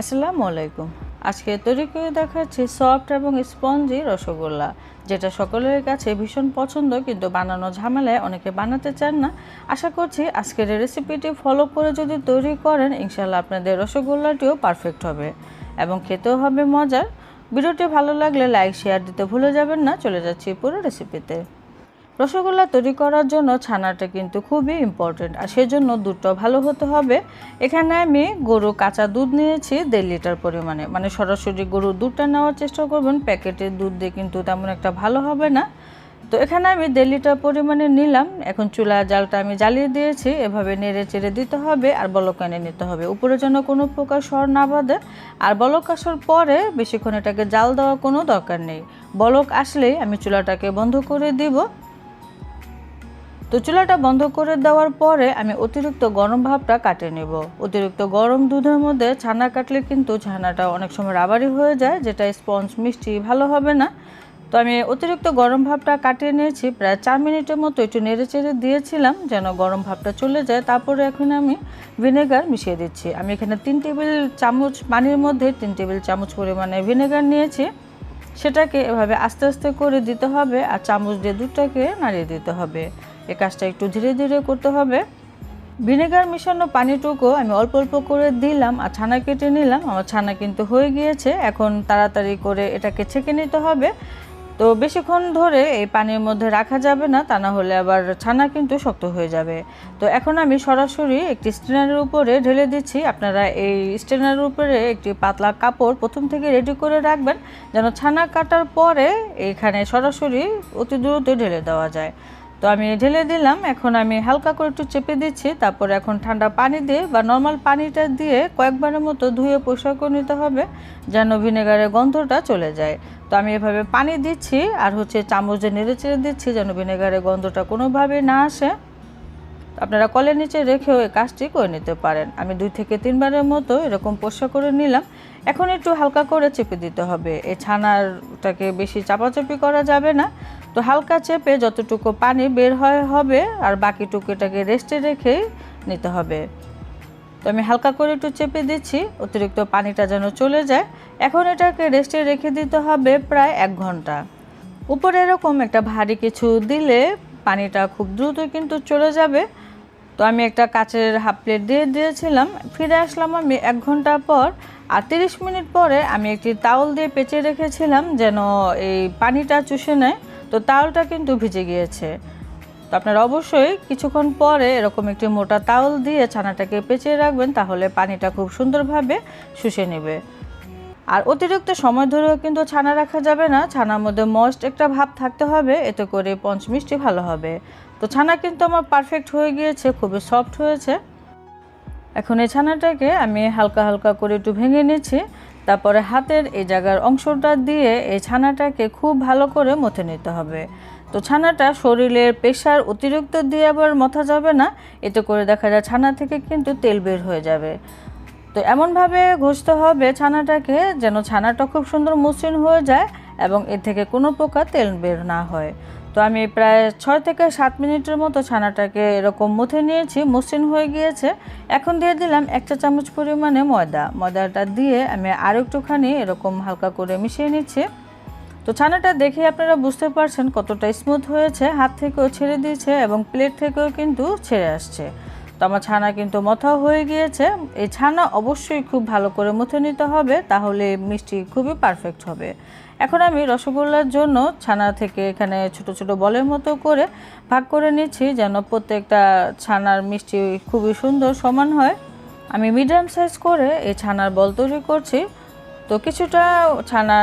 আসসালামু আলাইকুম। আজকে তৈরি করে দেখাচ্ছি সফট এবং স্পঞ্জি রসগোল্লা, যেটা সকলের কাছে ভীষণ পছন্দ, কিন্তু বানানো ঝামেলায় অনেকে বানাতে চান না। আশা করছি আজকের রেসিপিটি ফলো করে যদি তৈরি করেন ইনশাল্লাহ আপনাদের রসগোল্লাটিও পারফেক্ট হবে এবং খেতেও হবে মজার। ভিডিওটি ভালো লাগলে লাইক শেয়ার দিতে ভুলে যাবেন না। চলে যাচ্ছি পুরো রেসিপিতে রসগোল্লা তৈরি করার জন্য ছানাটা কিন্তু খুবই ইম্পর্টেন্ট আর সেজন্য দুধটা ভালো হতে হবে। এখানে আমি গরু কাঁচা দুধ নিয়েছি, দেড় লিটার পরিমাণে। মানে সরাসরি গরুর দুধটা নেওয়ার চেষ্টা করবেন, প্যাকেটের দুধ দিয়ে কিন্তু তেমন একটা ভালো হবে না। তো এখানে আমি দেড় লিটার পরিমাণে নিলাম। এখন চুলা জালটা আমি জ্বালিয়ে দিয়েছি, এভাবে নেড়ে চেড়ে দিতে হবে, আর বলক এনে নিতে হবে। উপরে যেন কোনো প্রকার স্বর না বাঁধে। আর বলক আসার পরে বেশিক্ষণ এটাকে জাল দেওয়া কোনো দরকার নেই। বলক আসলেই আমি চুলাটাকে বন্ধ করে দিব। তো চুলাটা বন্ধ করে দেওয়ার পরে আমি অতিরিক্ত গরম ভাবটা কাটে নেব। অতিরিক্ত গরম দুধের মধ্যে ছানা কাটলে কিন্তু ছানাটা অনেক সময় রাবারি হয়ে যায়, যেটা স্পঞ্জ মিষ্টি ভালো হবে না। তো আমি অতিরিক্ত গরম ভাবটা কাটিয়ে নিয়েছি, প্রায় চার মিনিটের মতো একটু নেড়ে চেড়ে দিয়েছিলাম যেন গরম ভাবটা চলে যায়। তারপরে এখন আমি ভিনেগার মিশিয়ে দিচ্ছি। আমি এখানে তিন টেবিল চামচ পানির মধ্যে তিন টেবিল চামচ পরিমাণে ভিনেগার নিয়েছি। সেটাকে এভাবে আস্তে আস্তে করে দিতে হবে আর চামচ দিয়ে দুধটাকে নাড়িয়ে দিতে হবে। এই কাজটা একটু ধীরে ধীরে করতে হবে। ভিনেগার মিশানো পানিটুকু আমি অল্প অল্প করে দিলাম আর ছানা কেটে নিলাম। আমার ছানা কিন্তু হয়ে গিয়েছে। এখন তাড়াতাড়ি করে এটাকে ছেঁকে নিতে হবে। তো বেশিক্ষণ ধরে এই পানির মধ্যে রাখা যাবে না, তা না হলে আবার ছানা কিন্তু শক্ত হয়ে যাবে। তো এখন আমি সরাসরি একটি স্টেনারের উপরে ঢেলে দিচ্ছি। আপনারা এই স্টেনারের উপরে একটি পাতলা কাপড় প্রথম থেকে রেডি করে রাখবেন, যেন ছানা কাটার পরে এখানে সরাসরি অতি দ্রুত ঢেলে দেওয়া যায়। তো আমি ঢেলে দিলাম, এখন আমি হালকা করে একটু চেপে দিচ্ছি, তারপর এখন ঠান্ডা পানি দিয়ে বা নর্মাল পানিটা দিয়ে কয়েকবারের মতো ধুয়ে পরিষ্কার করে নিতে হবে, যেন ভিনেগারের গন্ধটা চলে যায়। তো আমি এভাবে পানি দিচ্ছি, আর হচ্ছে চামচ নেড়ে চেড়ে দিচ্ছি, যেন ভিনেগারের গন্ধটা কোনোভাবেই না আসে। আপনারা কলের নিচে রেখেও এই কাজটি করে নিতে পারেন। আমি দুই থেকে তিনবারের মতো এরকম পরিষ্কার করে নিলাম। এখন একটু হালকা করে চেপে দিতে হবে। এই ছানারটাকে বেশি চাপাচাপি করা যাবে না। তো হালকা চেপে যতটুকু পানি বের হয় হবে, আর বাকিটুকু এটাকে রেস্টে রেখে নিতে হবে। তো আমি হালকা করে একটু চেপে দিচ্ছি, অতিরিক্ত পানিটা যেন চলে যায়। এখন এটাকে রেস্টে রেখে দিতে হবে প্রায় এক ঘণ্টা। উপরে এরকম একটা ভারী কিছু দিলে পানিটা খুব দ্রুত কিন্তু চলে যাবে। তো আমি একটা কাচের হাফ প্লেট দিয়ে দিয়েছিলাম, ফিরে আসলাম আমি এক ঘণ্টা পর, আর তিরিশ মিনিট পরে আমি একটি তাওল দিয়ে পেঁচে রেখেছিলাম যেন এই পানিটা চুষে নেয়। তো তাওলটা কিন্তু ভিজে গিয়েছে। তো আপনারা অবশ্যই কিছুক্ষণ পরে এরকম একটি মোটা তাওল দিয়ে ছানাটাকে পেঁচিয়ে রাখবেন, তাহলে পানিটা খুব সুন্দরভাবে শুষে নেবে। আর অতিরিক্ত সময় ধরেও কিন্তু ছানা রাখা যাবে না, ছানার মধ্যে মস্ট একটা ভাব থাকতে হবে, এতে করে পঞ্চমিষ্টি ভালো হবে। তো ছানা কিন্তু আমার পারফেক্ট হয়ে গিয়েছে, খুবই সফট হয়েছে। এখন এই ছানাটাকে আমি হালকা হালকা করে একটু ভেঙে নিচ্ছি। তারপরে হাতের এই জায়গার অংশটা দিয়ে এই ছানাটাকে খুব ভালো করে মথে নিতে হবে। তো ছানাটা শরীরের প্রেশার অতিরিক্ত দিয়ে আবার মথা যাবে না, এতে করে দেখা যায় ছানা থেকে কিন্তু তেল বের হয়ে যাবে। তো এমনভাবে ঘষতে হবে ছানাটাকে যেন ছানাটা খুব সুন্দর মসৃণ হয়ে যায় এবং এর থেকে কোনো প্রকার তেল বের না হয়। তো আমি প্রায় ছয় থেকে সাত মিনিটের মতো ছানাটাকে এরকম মুথে নিয়েছি, মসৃণ হয়ে গিয়েছে। এখন দিয়ে দিলাম এক চা চামচ পরিমাণে ময়দা। ময়দাটা দিয়ে আমি আর একটুখানি এরকম হালকা করে মিশিয়ে নিচ্ছি। তো ছানাটা দেখে আপনারা বুঝতে পারছেন কতটা স্মুথ হয়েছে। হাত থেকেও ছেড়ে দিয়েছে এবং প্লেট থেকেও কিন্তু ছেড়ে আসছে। তো আমার ছানা কিন্তু মথা হয়ে গিয়েছে। এই ছানা অবশ্যই খুব ভালো করে মুথে নিতে হবে, তাহলে মিষ্টি খুবই পারফেক্ট হবে। এখন আমি রসগোল্লার জন্য ছানা থেকে এখানে ছোট ছোট বলের মতো করে ভাগ করে নিচ্ছি, যেন প্রত্যেকটা ছানার মিষ্টি খুবই সুন্দর সমান হয়। আমি মিডিয়াম সাইজ করে এই ছানার বল তৈরি করছি। তো কিছুটা ছানা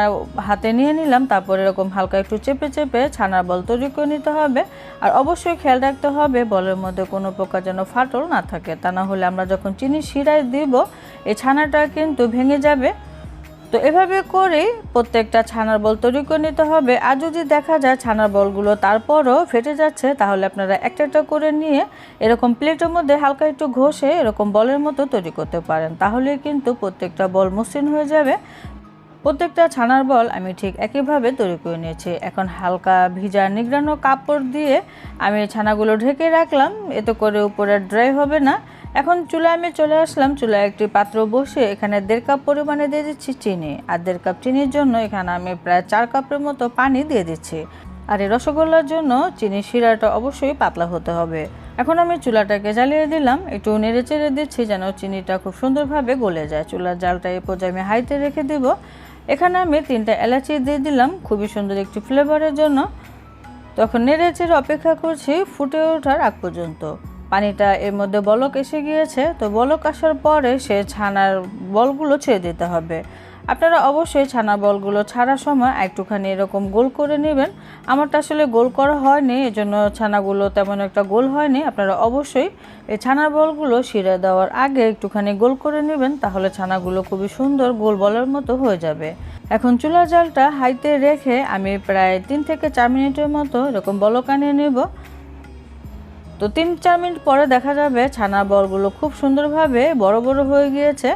হাতে নিয়ে নিলাম, তারপর এরকম হালকা একটু চেপে চেপে ছানার বল তৈরি করে নিতে হবে। আর অবশ্যই খেয়াল রাখতে হবে, বলের মধ্যে কোনো প্রকার যেন ফাটল না থাকে। তা না হলে আমরা যখন চিনি শিরায় দিব, এই ছানাটা কিন্তু ভেঙে যাবে। তো এভাবে করেই প্রত্যেকটা ছানার বল তৈরি করে নিতে হবে। আর যদি দেখা যায় ছানার বলগুলো তারপরও ফেটে যাচ্ছে, তাহলে আপনারা একটা একটা করে নিয়ে এরকম প্লেটের মধ্যে হালকা একটু ঘষে এরকম বলের মতো তৈরি করতে পারেন। তাহলে কিন্তু প্রত্যেকটা বল মসৃণ হয়ে যাবে। প্রত্যেকটা ছানার বল আমি ঠিক একইভাবে তৈরি করে নিয়েছি। এখন হালকা ভিজা নিগড়ানো কাপড় দিয়ে আমি ছানাগুলো ঢেকে রাখলাম। এতে করে উপরে ড্রাই হবে না। এখন চুলায় আমি চলে আসলাম, চুলায় একটি পাত্র বসে এখানে দেড় কাপ পরিমাণে দিয়ে দিচ্ছি চিনি। আর দেড় কাপ চিনির জন্য এখানে আমি প্রায় চার কাপের মতো পানি দিয়ে দিচ্ছি। আর এই রসগোল্লার জন্য চিনির শিরাটা অবশ্যই পাতলা হতে হবে। এখন আমি চুলাটাকে জ্বালিয়ে দিলাম, একটু নেড়ে চেড়ে দিচ্ছি যেন চিনিটা খুব সুন্দরভাবে গলে যায়। চুলার জালটা এ পর্যায়ে আমি হাইতে রেখে দিব। এখানে আমি তিনটা এলাচি দিয়ে দিলাম, খুবই সুন্দর একটি ফ্লেভারের জন্য। তখন নেড়ে চেড়ে অপেক্ষা করছি ফুটে ওঠার আগ পর্যন্ত। পানিটা এর মধ্যে বলক এসে গিয়েছে, তো বলক আসার পরে সে ছানার বলগুলো ছেড়ে দিতে হবে। আপনারা অবশ্যই ছানা বলগুলো ছাড়ার সময় একটুখানি এরকম গোল করে নেবেন। আমারটা আসলে গোল করা হয়নি, এজন্য ছানাগুলো তেমন একটা গোল হয়নি। আপনারা অবশ্যই এই ছানার বলগুলো শিরে দেওয়ার আগে একটুখানি গোল করে নেবেন, তাহলে ছানাগুলো খুবই সুন্দর গোল বলের মতো হয়ে যাবে। এখন চুলা জালটা হাইতে রেখে আমি প্রায় তিন থেকে চার মিনিটের মতো এরকম বলক আনিয়ে নেব। তো তিন চার মিনিট পরে দেখা যাবে ছানা বলগুলো খুব সুন্দরভাবে বড় বড় হয়ে গিয়েছে।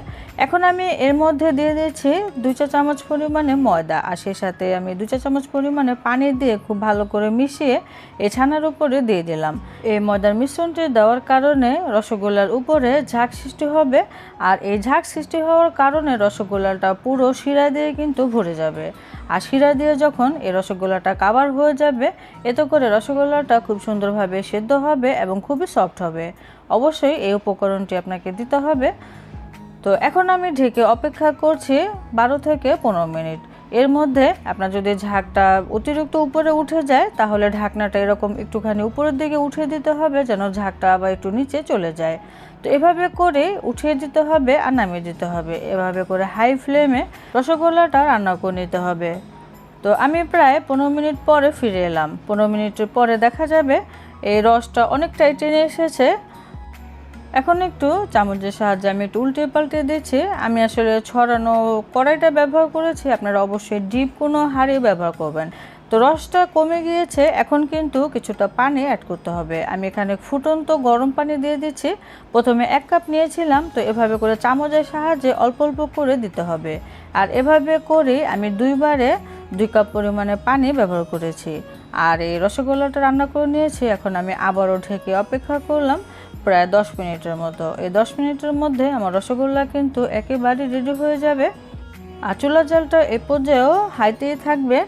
এখন আমি এর মধ্যে দিয়ে দিয়েছি দুই চা চামচ পরিমাণে ময়দা আর সেই সাথে আমি দু চা চামচ পরিমাণে পানি দিয়ে খুব ভালো করে মিশিয়ে এ ছানার উপরে দিয়ে দিলাম। এই ময়দার মিশ্রণটি দেওয়ার কারণে রসগোল্লার উপরে ঝাঁক সৃষ্টি হবে আর এই ঝাঁক সৃষ্টি হওয়ার কারণে রসগোল্লাটা পুরো শিরা দিয়ে কিন্তু ভরে যাবে। আর শিরা দিয়ে যখন এই রসগোল্লাটা কাবার হয়ে যাবে, এতে করে রসগোল্লাটা খুব সুন্দরভাবে সেদ্ধ হবে এবং খুবই সফট হবে। অবশ্যই এই উপকরণটি আপনাকে দিতে হবে। তো এখন আমি ঢেকে অপেক্ষা করছি বারো থেকে পনেরো মিনিট। এর মধ্যে আপনার যদি ঝাঁকটা অতিরিক্ত উপরে উঠে যায়, তাহলে ঢাকনাটা এরকম একটুখানি উপরের দিকে উঠিয়ে দিতে হবে যেন ঝাঁকটা আবার একটু নিচে চলে যায়। তো এভাবে করে উঠিয়ে দিতে হবে আর নামিয়ে দিতে হবে। এভাবে করে হাই ফ্লেমে রসগোল্লাটা রান্না করে নিতে হবে। তো আমি প্রায় পনেরো মিনিট পরে ফিরে এলাম। পনেরো মিনিটের পরে দেখা যাবে এই রসটা অনেকটাই টেনে এসেছে। এখন একটু চামচের সাহায্যে আমি একটু উল্টে পাল্টে দিচ্ছি। আমি আসলে ছড়ানো কড়াইটা ব্যবহার করেছি, আপনারা অবশ্যই ডিপ কোনো হাঁড়ি ব্যবহার করবেন। তো রসটা কমে গিয়েছে, এখন কিন্তু কিছুটা পানি অ্যাড করতে হবে। আমি এখানে ফুটন্ত গরম পানি দিয়ে দিচ্ছি। প্রথমে এক কাপ নিয়েছিলাম, তো এভাবে করে চামচের সাহায্যে অল্প অল্প করে দিতে হবে। আর এভাবে করে আমি দুইবারে দুই কাপ পরিমাণে পানি ব্যবহার করেছি। আর এই রসগোল্লাটা রান্না করে নিয়েছি, এখন আমি আবারও ঢেকে অপেক্ষা করলাম। প্রায় দশ মিনিটের মতো। এই দশ মিনিটের মধ্যে আমার রসগোল্লা কিন্তু একেবারে রেডি হয়ে যাবে। আর চুলা জালটা এ পর্যায়েও হাইতেই থাকবে।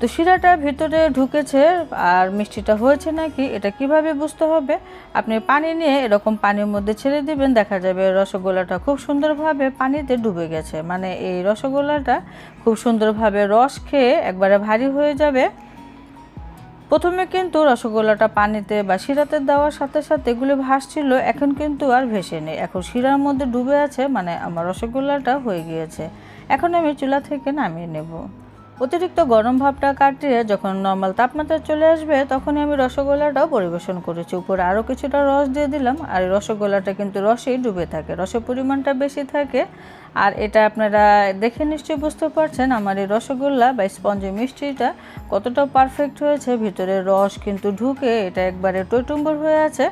তো শিরাটা ভিতরে ঢুকেছে আর মিষ্টিটা হয়েছে নাকি এটা কীভাবে বুঝতে হবে? আপনি পানি নিয়ে এরকম পানির মধ্যে ছেড়ে দিবেন, দেখা যাবে রসগোল্লাটা খুব সুন্দরভাবে পানিতে ডুবে গেছে। মানে এই রসগোল্লাটা খুব সুন্দরভাবে রস খেয়ে একবারে ভারী হয়ে যাবে। প্রথমে কিন্তু রসগোল্লাটা পানিতে বা শিরাতে দেওয়ার সাথে সাথে এগুলি ভাসছিল, এখন কিন্তু আর ভেসে নেই এখন শিরার মধ্যে ডুবে আছে মানে আমার রসগোল্লাটা হয়ে গিয়েছে। এখন আমি চুলা থেকে নামিয়ে নেব। অতিরিক্ত গরম ভাবটা কাটিয়ে যখন নর্মাল তাপমাত্রা চলে আসবে, তখনই আমি রসগোল্লাটাও পরিবেশন করেছি। উপরে আরও কিছুটা রস দিয়ে দিলাম, আর রসগোল্লাটা কিন্তু রসেই ডুবে থাকে। রসের পরিমাণটা বেশি থাকে, আর এটা আপনারা দেখে নিশ্চয়ই বুঝতে পারছেন, আমার এই রসগোল্লা বা স্পঞ্জি মিষ্টিটা কতটা পারফেক্ট হয়েছে। ভিতরে রস কিন্তু ঢুকে এটা একবারে টইটুম্বর হয়ে আছে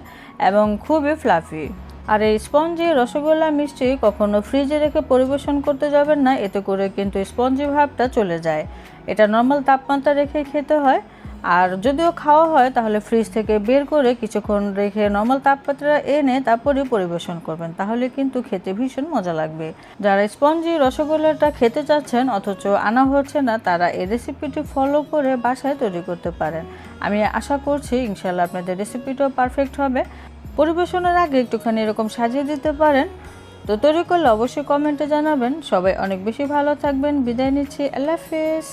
এবং খুবই ফ্লাফি আর এই স্পঞ্জি, রসগোল্লা, মিষ্টি কখনো ফ্রিজে রেখে পরিবেশন করতে যাবেন না, এতে করে কিন্তু স্পঞ্জি ভাবটা চলে যায়। এটা নর্মাল তাপমাত্রা রেখে খেতে হয়। আর যদিও খাওয়া হয়, তাহলে ফ্রিজ থেকে বের করে কিছুক্ষণ রেখে নর্মাল তাপমাত্রা এনে তারপরে পরিবেশন করবেন। তাহলে কিন্তু খেতে ভীষণ মজা লাগবে। যারা স্পঞ্জি, রসগোল্লাটা খেতে চাচ্ছেন, অথচ আনা হচ্ছে না, তারা এই রেসিপিটি ফলো করে বাসায় তৈরি করতে পারেন। আমি আশা করছি ইনশাল্লাহ আপনাদের রেসিপিটাও পারফেক্ট হবে। পরিবেশনের আগে একটুখানি এরকম সাজিয়ে দিতে পারেন। তো তৈরি করলে অবশ্যই কমেন্টে জানাবেন। সবাই অনেক বেশি ভালো থাকবেন। বিদায় নিচ্ছি। আল্লাহ হাফেজ।